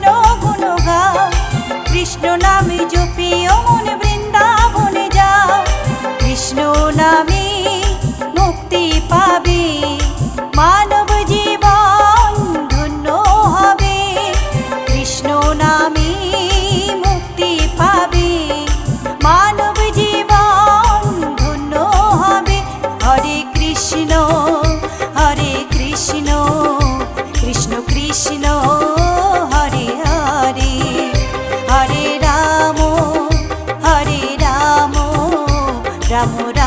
কৃষ্ণ গুণগা কৃষ্ণ নামে জপিও মন বৃন্দাবনে যাও কৃষ্ণ নামে মুক্তি পাবি। রাম